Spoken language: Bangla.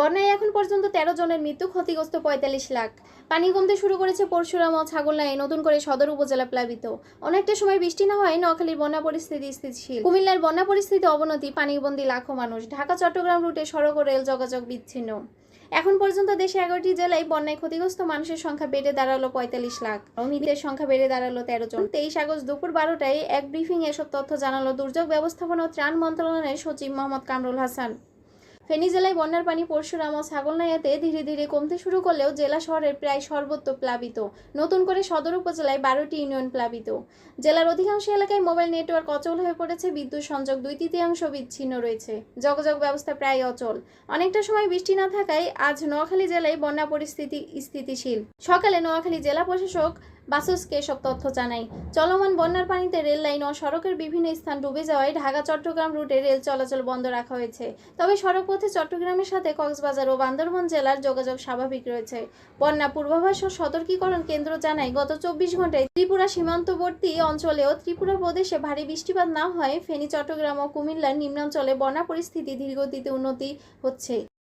বন্যায় এখন পর্যন্ত তেরো জনের মৃত্যু, ক্ষতিগ্রস্ত পঁয়তাল্লিশ লাখ। পানি কমতে শুরু করেছে পরশুরাম ও ছাগলনায়, নতুন করে সদর উপজেলা প্লাবিত। অনেকটা সময় বৃষ্টি না হয় নোয়াখালীর বন্যা পরিস্থিতি স্থিতিশীল। কুমিল্লার বন্যা পরিস্থিতি অবনতি, পানিবন্দী লাখো মানুষ। ঢাকা, চট্টগ্রাম রুটে সড়ক ও রেল যোগাযোগ বিচ্ছিন্ন। এখন পর্যন্ত দেশে এগারোটি জেলায় বন্যায় ক্ষতিগ্রস্ত মানুষের সংখ্যা বেড়ে দাঁড়াল পঁয়তাল্লিশ লাখ। মৃতের সংখ্যা বেড়ে দাঁড়াল তেরো জন। তেইশ আগস্ট দুপুর বারোটায় এক ব্রিফিং এসব তথ্য জানালো দুর্যোগ ব্যবস্থাপনা ও ত্রাণ মন্ত্রণালয়ের সচিব মোহাম্মদ কামরুল হাসান। ফেনী জেলায় বন্যার পানি পরশুরাম ও ছাগলনাইয়াতে। ধীরে ধীরে কমতে শুরু করলেও জেলা শহরের প্রায় সর্বত্র প্লাবিত। নতুন করে সদর উপজেলায় বারোটি ইউনিয়ন প্লাবিত। জেলার অধিকাংশ এলাকায় মোবাইল নেটওয়ার্ক অচল হয়ে পড়েছে, বিদ্যুৎ সংযোগ দুই তৃতীয়াংশ বিচ্ছিন্ন রয়েছে। যোগাযোগ ব্যবস্থা প্রায় অচল। অনেকটা সময় বৃষ্টি না থাকায় আজ নোয়াখালী জেলায় বন্যা পরিস্থিতি স্থিতিশীল। সকালে নোয়াখালী জেলা প্রশাসক বাসুসকে এসব তথ্য জানাই। চলমান বন্যার পানিতে রেল লাইন ও সড়কের বিভিন্ন স্থান ডুবে যাওয়ায় ঢাকা, চট্টগ্রাম রুটে রেল চলাচল বন্ধ রাখা হয়েছে। তবে সড়ক পথে চট্টগ্রামের সাথে কক্সবাজার ও বান্দরবান জেলার যোগাযোগ স্বাভাবিক রয়েছে। বন্যা পূর্বাভাস ও সতর্কীকরণ কেন্দ্র জানায়, গত চব্বিশ ঘন্টায় ত্রিপুরা সীমান্তবর্তী অঞ্চলেও ত্রিপুরা প্রদেশে ভারী বৃষ্টিপাত না হয় ফেনী, চট্টগ্রাম ও কুমিল্লার নিম্নাঞ্চলে বন্যা পরিস্থিতি ধীরগতিতে উন্নতি হচ্ছে।